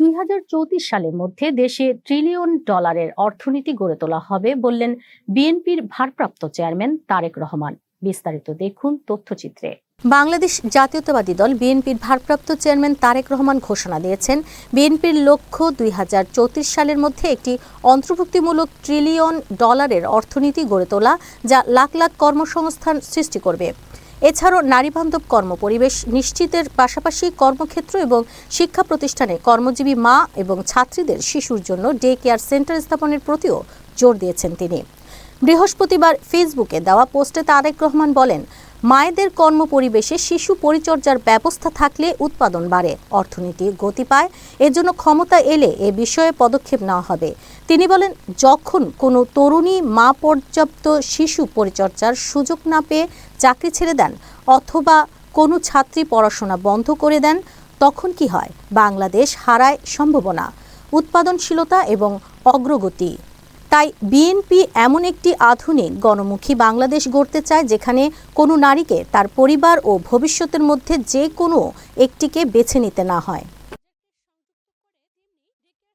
দুই সালের মধ্যে দেশে ট্রিলিয়ন ডলারের অর্থনীতি গড়ে তোলা হবে বললেন বিএনপির ভারপ্রাপ্ত চেয়ারম্যান তারেক রহমান। বিস্তারিত দেখুন তথ্যচিত্রে। বাংলাদেশ জাতীয়তাবাদী দল বিএনপির ভারপ্রাপ্ত চেয়ারম্যান তারেক রহমান ঘোষণা দিয়েছেন, বিএনপির লক্ষ্য দুই হাজার চৌত্রিশ সালের মধ্যে একটি অন্তর্ভুক্তিমূলক ট্রিলিয়ন ডলারের অর্থনীতি গড়ে তোলা, যা লাখ লাখ কর্মসংস্থান সৃষ্টি করবে। এছাড়াও নারীবান্ধব কর্মপরিবেশ নিশ্চিতের পাশাপাশি কর্মক্ষেত্র এবং শিক্ষা প্রতিষ্ঠানে কর্মজীবী মা এবং ছাত্রীদের শিশুর জন্য ডে কেয়ার সেন্টার স্থাপনের প্রতিও জোর দিয়েছেন তিনি। বৃহস্পতিবার ফেসবুকে দেওয়া পোস্টে তারেক রহমান বলেন মায়েদের কর্মপরিবেশে শিশু পরিচর্যার ব্যবস্থা থাকলে উৎপাদন বাড়ে, অর্থনীতি গতি পায়, এজন্য ক্ষমতা এলে এ বিষয়ে পদক্ষেপ নেওয়া হবে। তিনি বলেন, যখন কোনো তরুণী মা পর্যাপ্ত শিশু পরিচর্যার সুযোগ না পেয়ে চাকরি ছেড়ে দেন অথবা কোনো ছাত্রী পড়াশোনা বন্ধ করে দেন, তখন কি হয়? বাংলাদেশ হারায় সম্ভাবনা, উৎপাদনশীলতা এবং অগ্রগতি। তাই বিএনপি এমন একটি আধুনিক গণমুখী বাংলাদেশ গড়তে চায় যেখানে কোনো নারীকে তার পরিবার ও ভবিষ্যতের মধ্যে যে কোনো একটিকে বেছে নিতে না হয়।